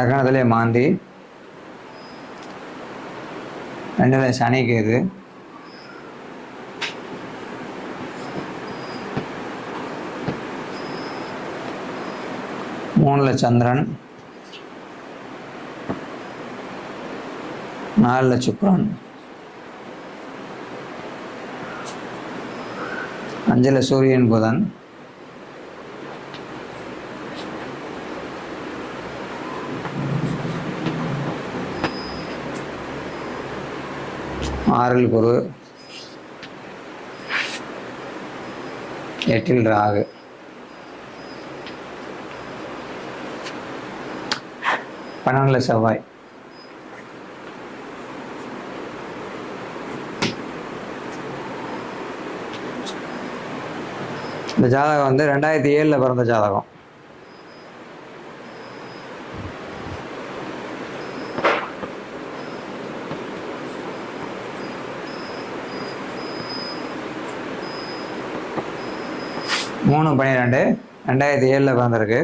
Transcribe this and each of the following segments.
லக்னத்திலே மாந்தி ரெண்டில் சனி கேது மூணுல சந்திரன் நாலில் சுக்ரன் அஞ்சில் சூரியன் புதன். ஆறில் குரு. எட்டில் ராகு. பன்னெண்டில் செவ்வாய். இந்த ஜாதகம் வந்து ரெண்டாயிரத்தி ஏழில் பிறந்த ஜாதகம். மூணு பன்னிரெண்டு. ரெண்டாயிரத்தி ஏழில் பிறந்திருக்கு.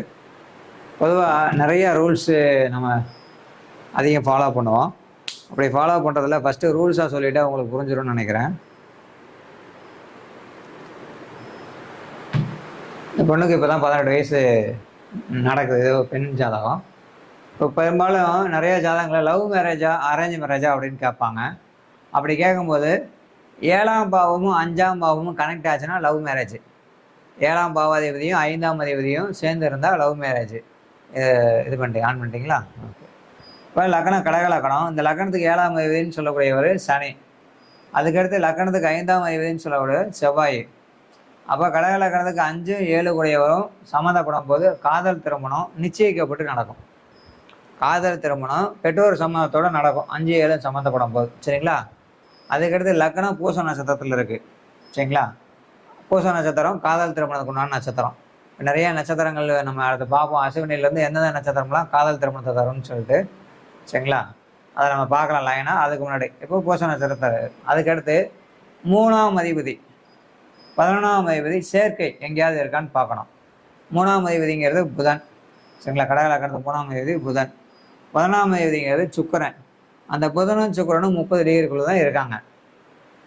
பொதுவாக நிறையா ரூல்ஸு நம்ம அதிகம் ஃபாலோ பண்ணுவோம். அப்படி ஃபாலோ பண்ணுறதுல ஃபஸ்ட்டு ரூல்ஸாக சொல்லிவிட்டு உங்களுக்கு புரிஞ்சிடும்னு நினைக்கிறேன். இந்த பொண்ணுக்கு இப்போ தான் பதினெட்டு வயசு நடக்குது. இது பெண் ஜாதகம். இப்போ பெரும்பாலும் நிறைய ஜாதகங்களில் லவ் மேரேஜா அரேஞ்ச் மேரேஜா அப்படின்னு கேட்பாங்க. அப்படி கேட்கும்போது ஏழாம் பாவமும் அஞ்சாம் பாவமும் கனெக்ட் ஆச்சுன்னா லவ் மேரேஜ் ஏழாம் பாவாதிபதியும் ஐந்தாம் அதிபதியும் சேர்ந்து இருந்தால் லவ் மேரேஜ் இது பண்ணிட்டீங்க ஆன் பண்ணிட்டீங்களா? ஓகே இப்போ லக்னம் கடக லக்கணம் இந்த லக்கணத்துக்கு ஏழாம் அதிபதினு சொல்லக்கூடியவர் சனி. அதுக்கடுத்து லக்கணத்துக்கு ஐந்தாம் அதிபதினு சொல்லக்கூடிய செவ்வாய். அப்போ கடக லக்னத்துக்கு அஞ்சு ஏழு கூடியவரும் சம்மந்தப்படும் போது காதல் திருமணம் நிச்சயிக்கப்பட்டு நடக்கும். காதல் திருமணம் பெற்றோர் சம்மந்தத்தோடு நடக்கும். அஞ்சு ஏழு சம்மந்தப்படும் போது சரிங்களா? அதுக்கடுத்து லக்கணம் பூச நட்சத்திரத்தில் இருக்குது சரிங்களா? பூச நட்சத்திரம் காதல் திருமணத்துக்கு உண்டான நட்சத்திரம். நிறைய நட்சத்திரங்கள் நம்ம அடுத்து பார்ப்போம். அசுவினிலேருந்து எந்தெந்த நட்சத்திரம்லாம் காதல் திருமணத்தை தரும்னு சொல்லிட்டு. சரிங்களா? அதை நம்ம பார்க்கலாம் லைனாக அதுக்கு முன்னாடி இப்போ பூச நட்சத்திரத்தை அதுக்கடுத்து மூணாம் அதிபதி. பதினொன்றாம் அதிபதி சேர்க்கை எங்கேயாவது இருக்கான்னு பார்க்கணும். மூணாம் அதிபதிங்கிறது புதன். சரிங்களா? கடகலக்கணத்து மூணாம் அதிபதி புதன். பதினொன்றாம் அதிபதிங்கிறது சுக்கரன். அந்த புதனும் சுக்கரனும் முப்பது டிகிரிக்குள்ளே தான் இருக்காங்க.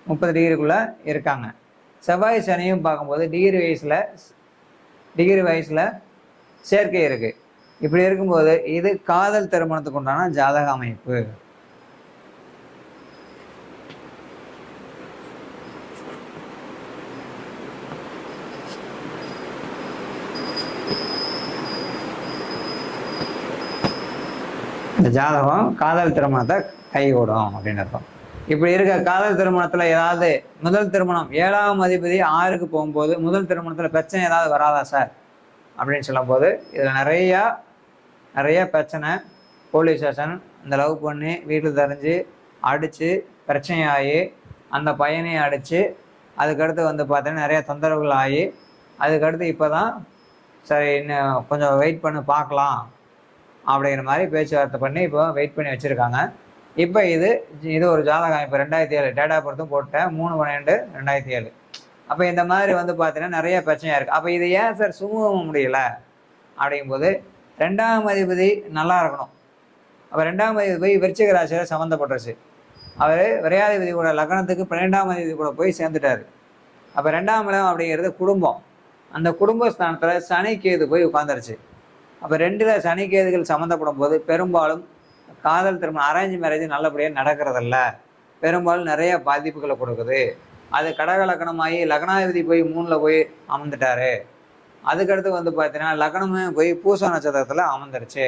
முப்பது டிகிரிக்குள்ளே இருக்காங்க. செவ்வாய் சனியும் பார்க்கும்போது டிகிரி வயசில் டிகிரி வயசில் சேர்க்கை இருக்குது இப்படி இருக்கும்போது இது காதல் திருமணத்துக்கு உண்டான ஜாதக அமைப்பு. இந்த ஜாதகம் காதல் திருமணத்தை கைகூடும் அப்படின்னு அர்த்தம். இப்படி இருக்க காதல் திருமணத்துல ஏதாவது முதல் திருமணம் ஏழாம் அதிபதி ஆறுக்கு போகும்போது முதல் திருமணத்துல பிரச்சனை ஏதாவது வராதா சார்? அப்படின்னு சொல்லும்போது இதில் நிறையா நிறைய பிரச்சனை. போலீஸ் ஸ்டேஷன் இந்த லவ் பண்ணி வீட்டில் தெரிஞ்சு அடித்து பிரச்சனையாகி அந்த பையனையும் அடித்து அதுக்கடுத்து வந்து பார்த்தீங்கன்னா நிறைய தொந்தரவுகள் ஆகி அதுக்கடுத்து இப்போ தான் சரி இன்னும் கொஞ்சம் வெயிட் பண்ணி பார்க்கலாம் அப்படிங்கிற மாதிரி பேச்சுவார்த்தை பண்ணி இப்போ வெயிட் பண்ணி வச்சுருக்காங்க. இப்போ இது இது ஒரு ஜாதகம். இப்போ ரெண்டாயிரத்தி ஏழு டேட்டா பொறுத்தும் போட்டேன். மூணு பன்னெண்டு ரெண்டாயிரத்தி ஏழு. அப்போ இந்த மாதிரி வந்து பார்த்தீங்கன்னா நிறைய பிரச்சனையாக இருக்குது அப்போ இது ஏன் சார் சுமூகம் முடியல? அப்படிங்கும்போது ரெண்டாம் அதிபதி நல்லா இருக்கணும். அப்போ ரெண்டாம் அதிபதி போய் விருச்சிக ராசியில் சம்மந்தப்பட்டுருச்சு. அவர் விரையாதிபதி கூட லக்னத்துக்கு பன்னெண்டாம் அதிபதி கூட போய் சேர்ந்துட்டாரு. அப்போ ரெண்டாம் இடம் அப்படிங்கிறது குடும்பம். அந்த குடும்ப ஸ்தானத்தில் சனி கேது போய் உட்காந்துருச்சு அப்போ ரெண்டில் சனி கேதுகள் சம்மந்தப்படும் போது பெரும்பாலும் காதல் திருமணம் அரேஞ்ச் மேரேஜ் நல்லபடியாக நடக்கிறதில்ல. பெரும்பாலும் நிறைய பாதிப்புகளை கொடுக்குது. அது கடக லக்னமாகி லக்னாதிபதி போய் மூணில் போய் அமர்ந்துட்டாரு. அதுக்கடுத்து வந்து பார்த்தீங்கன்னா லக்னமே போய் பூச நட்சத்திரத்தில் அமர்ந்துருச்சு.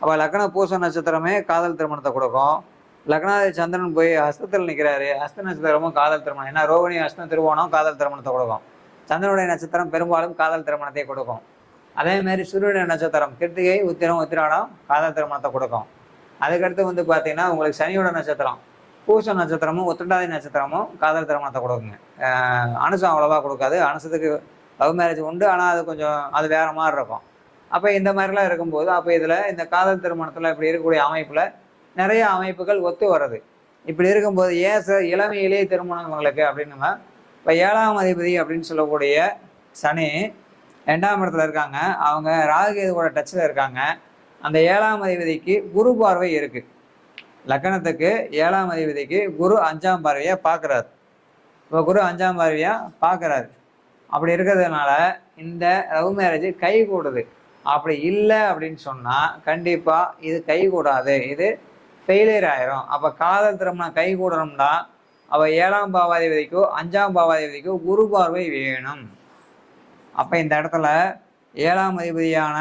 அப்போ லக்ன பூச நட்சத்திரமே காதல் திருமணத்தை கொடுக்கும். லக்னாதி சந்திரன் போய் ஹஸ்தத்தில் நிற்கிறாரு ஹஸ்த நட்சத்திரமும் காதல் திருமணம். ஏன்னா ரோகிணி ஹஸ்தம் திருவோணம் காதல் திருமணத்தை கொடுக்கும். சந்திரனுடைய நட்சத்திரம் பெரும்பாலும் காதல் திருமணத்தை கொடுக்கும். அதே மாதிரி சூரியனுடைய நட்சத்திரம் கிருத்திகை உத்திரம் உத்திராடம் காதல் திருமணத்தை கொடுக்கும். அதுக்கடுத்து வந்து பார்த்தீங்கன்னா உங்களுக்கு சனியோட நட்சத்திரம் பூச நட்சத்திரமும் உத்திரட்டாதி நட்சத்திரமும் காதல் திருமணத்தை கொடுக்குங்க. அனுசம் அவ்வளோவா கொடுக்காது. அனுசத்துக்கு லவ் மேரேஜ் உண்டு. ஆனால் அது கொஞ்சம் அது வேற மாதிரி இருக்கும். அப்போ இந்த மாதிரிலாம் இருக்கும்போது அப்போ இதில் இந்த காதல் திருமணத்தில் இப்படி இருக்கக்கூடிய அமைப்பில் நிறைய அமைப்புகள் ஒத்து வர்றது. இப்படி இருக்கும்போது ஏன் சார் இளமையிலேயே திருமணம் இவங்களுக்கு அப்படின்னுங்க இப்போ ஏழாம் அதிபதி அப்படின்னு சொல்லக்கூடிய சனி ரெண்டாம் இடத்துல இருக்காங்க. அவங்க ராகுகேதுவோட டச்சில் இருக்காங்க. அந்த ஏழாம் அதிபதிக்கு குரு பார்வை இருக்கு. லக்கணத்துக்கு ஏழாம் அதிபதிக்கு குரு அஞ்சாம் பார்வையாக பார்க்குறாரு இப்போ குரு அஞ்சாம் பார்வையாக பார்க்குறாரு அப்படி இருக்கிறதுனால இந்த லவ் மேரேஜ் கை கூடுது. அப்படி இல்லை அப்படின்னு சொன்னால் கண்டிப்பாக இது கை கூடாது. இது ஃபெயிலியர் ஆயிரும். அப்போ காதல் திருமணம் கை கூடணும்னா அவள் ஏழாம் பாவாதிபதிக்கோ அஞ்சாம் பாவாதிபதிக்கோ குரு பார்வை வேணும். அப்போ இந்த இடத்துல ஏழாம் அதிபதியான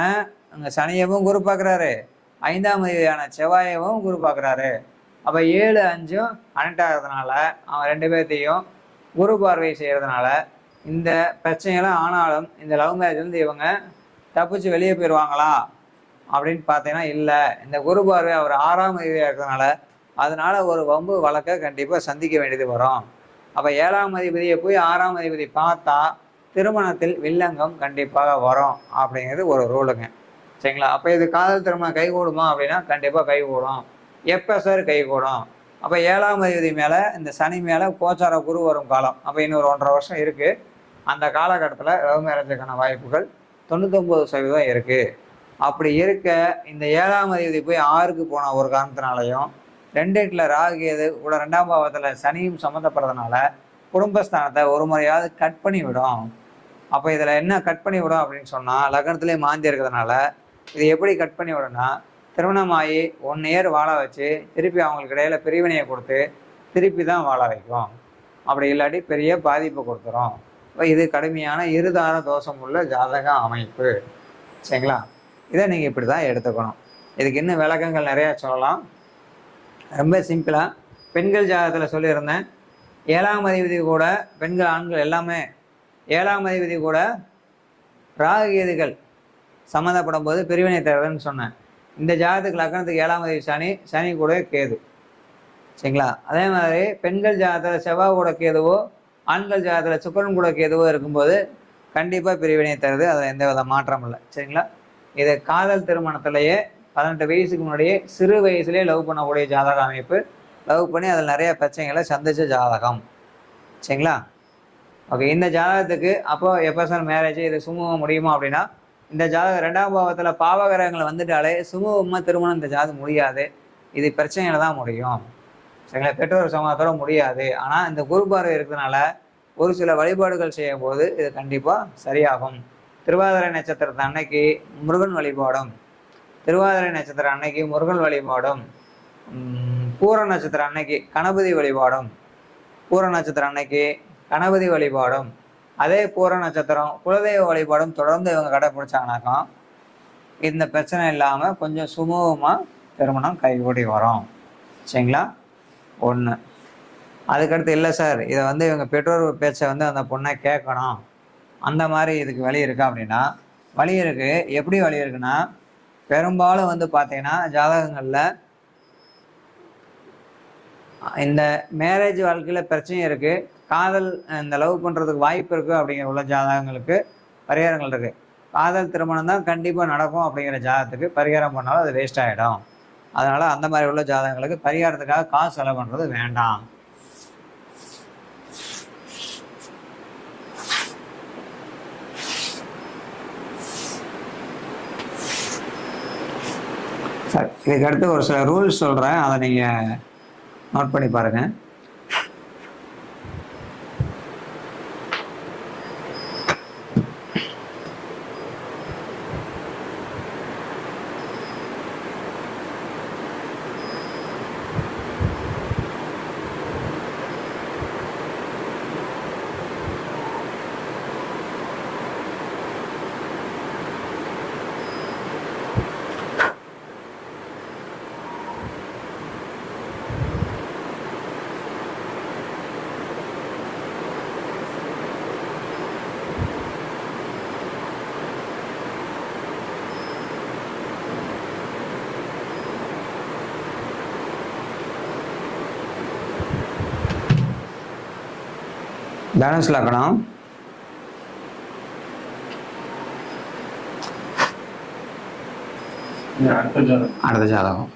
அங்கே சனியவும் குரு பார்க்குறாரு. ஐந்தாம் அதிபதியான செவ்வாயவும் குரு பார்க்குறாரு. அப்போ ஏழு அஞ்சும் கனெக்ட் ஆகிறதுனால அவன் ரெண்டு பேர்த்தையும் குரு பார்வை செய்கிறதுனால இந்த பிரச்சனைகளும் ஆனாலும் இந்த லவ் மேரேஜ்லேருந்து இவங்க தப்பிச்சு வெளியே போயிடுவாங்களா அப்படின்னு பார்த்தீங்கன்னா இல்லை. இந்த குரு பார்வை அவர் ஆறாம் அதிபதியாக இருக்கிறதுனால அதனால ஒரு வம்பு வழக்கை கண்டிப்பாக சந்திக்க வேண்டியது வரும். அப்போ ஏழாம் அதிபதியை போய் ஆறாம் அதிபதி பார்த்தா திருமணத்தில் வில்லங்கம் கண்டிப்பாக வரும் அப்படிங்கிறது ஒரு ரூலுங்க சரிங்களா? அப்போ இது காதல் திருமணம் கைகூடுமா அப்படின்னா கண்டிப்பாக கைகூடும் எப்போ சார் கைகூடும் அப்போ ஏழாம் அதிபதி மேலே இந்த சனி மேலே கோச்சார குரு வரும் காலம். அப்போ இன்னொரு ஒன்றரை வருஷம் இருக்குது அந்த காலகட்டத்தில் லவ் மேரேஜுக்கான வாய்ப்புகள் தொண்ணூத்தொம்பது சதவீதம் இருக்குது அப்படி இருக்க இந்த ஏழாம் அதிபதி போய் ஆறுக்கு போன ஒரு காரணத்தினாலையும் ரெண்டு எட்டில் ராகு எது கூட ரெண்டாம் பாவத்தில் சனியும் சம்மந்தப்படுறதுனால குடும்பஸ்தானத்தை ஒரு முறையாவது கட் பண்ணி விடும். அப்போ இதில் என்ன கட் பண்ணி விடும் அப்படின்னு சொன்னால் லக்னத்திலே மாந்தி இருக்கிறதுனால இது எப்படி கட் பண்ணி விடும்னா திருமணமாகி ஒன் இயர் வாழ வச்சு திருப்பி அவங்களுக்கு இடையில பிரிவினையை கொடுத்து திருப்பி தான் வாழ வைக்கும். அப்படி இல்லாட்டி பெரிய பாதிப்பை கொடுத்துரும். இது கடுமையான இருதார தோஷம் உள்ள ஜாதக அமைப்பு. சரிங்களா? இதை நீங்கள் இப்படி தான் எடுத்துக்கணும். இதுக்கு இன்னும் விளக்கங்கள் நிறையா சொல்லலாம். ரொம்ப சிம்பிளாக பெண்கள் ஜாதகத்தில் சொல்லியிருந்தேன். ஏழாம் அதிபதி கூட பெண்கள் ஆண்கள் எல்லாமே ஏழாம் அதிபதி கூட ராகுகேதுகள் சம்மந்தப்படும் போது பிரிவினை தருதுன்னு சொன்னேன். இந்த ஜாதகத்துக்கு லக்னத்துக்கு ஏழாம் அதிபதி சனி சனி கூட கேது. சரிங்களா? அதே மாதிரி பெண்கள் ஜாதகத்தில் செவ்வாய் கூட கேதுவோ ஆண்கள் ஜாதகத்தில் சுக்கரன் கூட கேதுவோ இருக்கும்போது கண்டிப்பாக பிரிவினை தருது. அதில் எந்த வித மாற்றம் இல்லை. சரிங்களா? இது காதல் திருமணத்திலேயே பதினெட்டு வயசுக்கு முன்னாடியே சிறு வயசுலேயே லவ் பண்ணக்கூடிய ஜாதக அமைப்பு. லவ் பண்ணி அதில் நிறைய பிரச்சனைகளை சந்திச்ச ஜாதகம். சரிங்களா? ஓகே இந்த ஜாதகத்துக்கு அப்போ எப்போ சார் மேரேஜ் இது சுமூகம் முடியுமா அப்படின்னா இந்த ஜாதகம் ரெண்டாம் பாவத்தில் பாவகிரகங்கள் வந்துட்டாலே சுமூகமாக திருமணம் இந்த ஜாதகம் முடியாது. இது பிரச்சனையில தான் முடியும். சரிங்களா? பெற்றோர் சமூகத்தோட முடியாது. ஆனால் இந்த குரு பார்வை இருக்கிறதுனால ஒரு சில வழிபாடுகள் செய்யும் போது இது கண்டிப்பாக சரியாகும். திருவாதிரை நட்சத்திரத்தை அன்னைக்கு முருகன் வழிபாடும். திருவாதிரை நட்சத்திரம் அன்னைக்கு முருகன் வழிபாடும். பூர நட்சத்திரம் அன்னைக்கு கணபதி வழிபாடும். பூர நட்சத்திரம் அன்னைக்கு கணபதி வழிபாடும். அதே பூர நட்சத்திரம் குலதெய்வ வழிபாடும் தொடர்ந்து இவங்க கடைப்பிடிச்சாங்கனாக்கா இந்த பிரச்சனை இல்லாமல் கொஞ்சம் சுமூகமாக திருமணம் கைகூடி வரும். சரிங்களா? ஒன்று அதுக்கடுத்து இல்லை சார் இதை வந்து இவங்க பெற்றோர் பேச்சை வந்து அந்த பொண்ணை கேட்கணும். அந்த மாதிரி இதுக்கு வழி இருக்கா அப்படின்னா வழி இருக்குது எப்படி வழி இருக்குன்னா பெரும்பாலும் வந்து பார்த்தீங்கன்னா ஜாதகங்களில் இந்த மேரேஜ் வாழ்க்கையில் பிரச்சனையும் இருக்குது காதல் இந்த லவ் பண்ணுறதுக்கு வாய்ப்பு இருக்குது அப்படிங்கிற உள்ள ஜாதகங்களுக்கு பரிகாரங்கள் இருக்குது காதல் திருமணம் தான் கண்டிப்பாக நடக்கும் அப்படிங்கிற ஜாதகத்துக்கு பரிகாரம் பண்ணாலும் அது வேஸ்ட் ஆகிடும் அதனால் அந்த மாதிரி உள்ள ஜாதகங்களுக்கு பரிகாரத்துக்காக காசு செலவு பண்ணுறது வேண்டாம். சரி இதுக்கு அடுத்து ஒரு சில ரூல்ஸ் சொல்கிறேன் அதை நீங்கள் நோட் பண்ணி பாருங்கள் பேலன்ஸ் லக்கணம் அடுத்த ஜாதகம். அடுத்த ஜாதகம்.